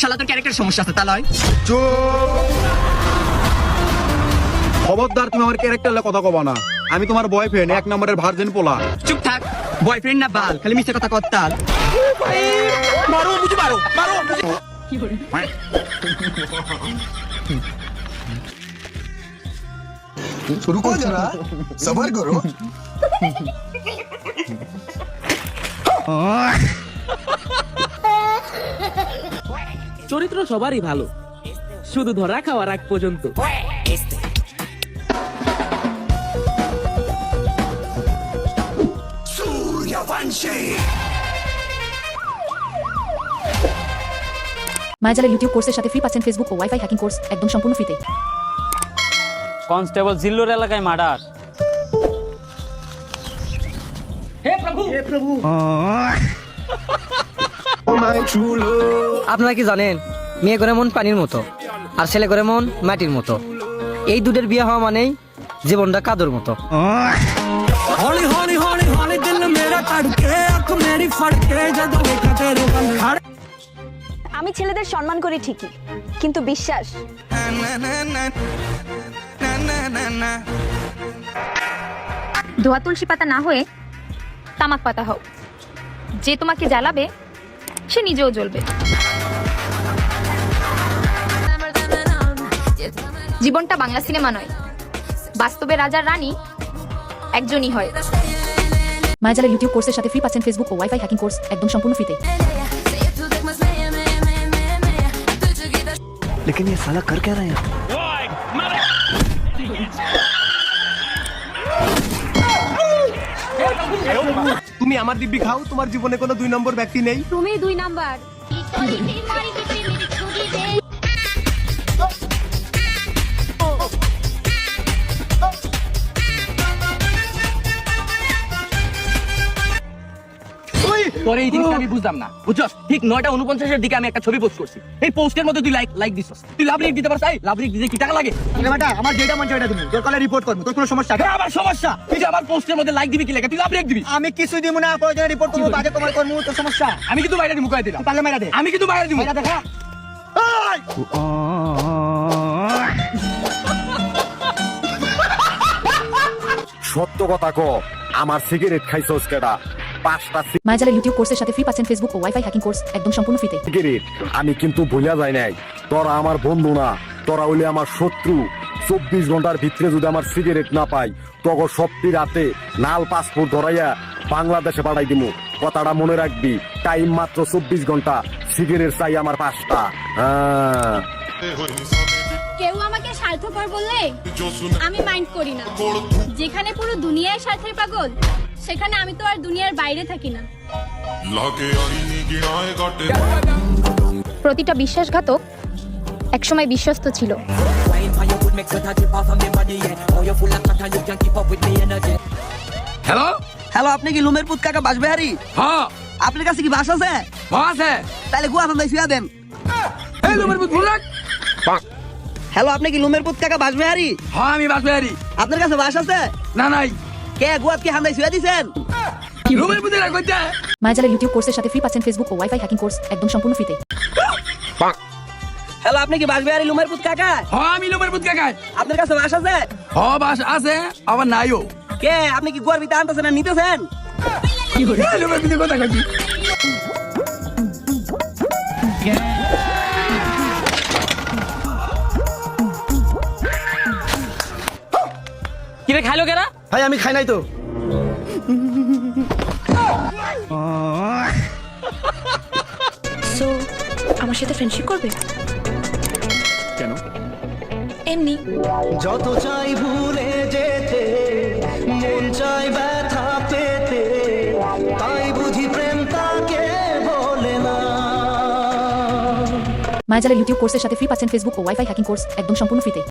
শালা তোর ক্যারেক্টার সমস্যা আছে তা লয় খবরদার তুমি আমার ক্যারেক্টারলে কথা কবা না আমি তোমার বয়ফ্রেন্ড এক নম্বরের ভার্জেন পোলা চুপ থাক বয়ফ্রেন্ড না বাল খালি মিথ্যে কথা করতাল মারো বুঝি মারো মারো रुको जरा सबर करो চরিত্র সবারই ভালো। শুধু ধরা খাওয়ার আগ পর্যন্ত। মায়াজালের ইউটিউব কোর্সের সাথে ফ্রি পাচ্ছেন ফেসবুক ও ওয়াইফাই হ্যাকিং কোর্স একদম সম্পূর্ণ ফ্রিতে কনস্টেবল জিল্লুর এলাকায় মার্ডার। আপনারা কি জানেন মেয়ে করে মন পানির মতো আর ছেলে করে মন মাটির মতো। এই দুধের বিয়ে হওয়া মানেই জীবনটা কাদর মতো। আমি ছেলেদের সম্মান করি ঠিকই কিন্তু বিশ্বাস। ধোয়া তুলসী পাতা না হয়ে তামাক পাতা হোক যে তোমাকে জ্বালাবে সে নিজেও জ্বলবে জীবনটা বাংলা সিনেমা নয় বাস্তবে রাজার রানী একজনই হয় মায়াজালের ইউটিউব কোর্সের সাথে ফ্রি পাচ্ছেন ফেসবুক ও ওয়াইফাই হ্যাকিং কোর্স একদম সম্পূর্ণ ফ্রিতে लेकिन ये साला कर क्या रहा है আমার দিব্যি খাও তোমার জীবনে কোনো দুই নম্বর ব্যক্তি নেই। তুমি দুই নাম্বার। তোর এই জিনিসটা আমি বুঝলাম না। বুঝছস ঠিক নয়টা উনপঞ্চাশের দিকে আমি একটা ছবি পোস্ট করছি। এই পোস্টের মধ্যে তুই লাইক লাইক দিছস। তুই লাভ রেট দিতে পারছ এই লাভ রেট দিতে কি টাকা লাগে? আমার যেটা মন সেটা তুমি। তোর কলে রিপোর্ট করব। তোর কোনো সমস্যা? এটা আমার সমস্যা। তুই যে আমার পোস্টের মধ্যে লাইক দিবি কি লাগে? তুই লাভ রেট দিবি? আমি কিছু দিব না প্রয়োজনে রিপোর্ট করব বাজে তোমার করব তোর সমস্যা? আমি কিন্তু বাইরে দিমু কয়ে দিলাম। পারলে মেরা দে। আমি কিন্তু বাইরে দিমু মেরা দেখা সত্য কথা ক আমার সিগারেট খাইছস কেডা? পাঁচটা মায়াজালের ইউটিউব কোর্সের সাথে ফ্রি পাচ্ছেন ফেসবুক ও ওয়াইফাই হ্যাকিং কোর্স একদম সম্পূর্ণ ফ্রিতে আমি কিন্তু ভুলা যাই নাই। তোরা আমার বন্ধু না। তোরা হইলে আমার শত্রু। চব্বিশ ঘণ্টার ভিতরে যদি আমার সিগারেট না পাই তখন সত্যি রাতে নাল পাসপোর্ট ধরাইয়া বাংলাদেশে পাঠাই দিমু। কথাটা মনে রাখবি টাইম মাত্র চব্বিশ ঘণ্টা। সিগারেট চাই আমার পাঁচটা। হ্যাঁ। কেউ আমাকে স্বার্থপর বললে আমি মাইন্ড করি না। যেখানে পুরো দুনিয়ায় স্বার্থের পাগল সেখানে আমি তো আর দুনিয়ার বাইরে থাকি না। প্রতিটা বিশ্বাসঘাতক একসময় বিশ্বস্ত ছিল। হ্যালো হ্যালো আপনি কি লুমের পুত কাকা বাসবেহারি? হ্যাঁ। আপনার কাছে কি বাস আছে? হ্যাঁ আছে। তাহলে গুয়া ফান্দাই শুয়া দেন। এই তোমার বুঝ ভুল হ্যালো আপনি কি লুমের পুত কাকা বাসবেহারি? হ্যাঁ আমি বাসবিহারি। আপনার কাছে বাস আছে? না নাই। কে গুয়াত কি হান্দাই শুয়া দিছেন? রুমের বুঝে রাখ কইতে মায়াজালের ইউটিউব কোর্সের সাথে ফ্রি পাচ্ছেন ফেসবুক ও ওয়াইফাই হ্যাকিং কোর্স একদম সম্পূর্ণ ফ্রিতে হ্যালো আপনি কি বাসবেহারি লুমের পুত কাকা? হ্যাঁ আমি রুমের বুঝ কাকাই আপনার কাছে বাস আছে? হ্যাঁ বাস আছে আবার নাইও। কে আপনি কি গুয়ার ভিতরে আনতেছেন না নিতেছেন? এই রুমের বুঝে কথা কইছি। কিরে খাইলো কেনা ভাই আমি খাই নাই তো। সো আমার সাথে ফ্রেন্ডশিপ করবে? কেন? এমনি। যত চাই ভুলে যেতে মন চাই ব্যথা পেতে তাই বুঝি প্রেম তাকে বলে না। মায়াজালের ইউটিউব কোর্সের সাথে ফ্রি পাচ্ছেন ফেসবুক ও ওয়াইফাই হ্যাকিং কোর্স একদম সম্পূর্ণ ফ্রিতে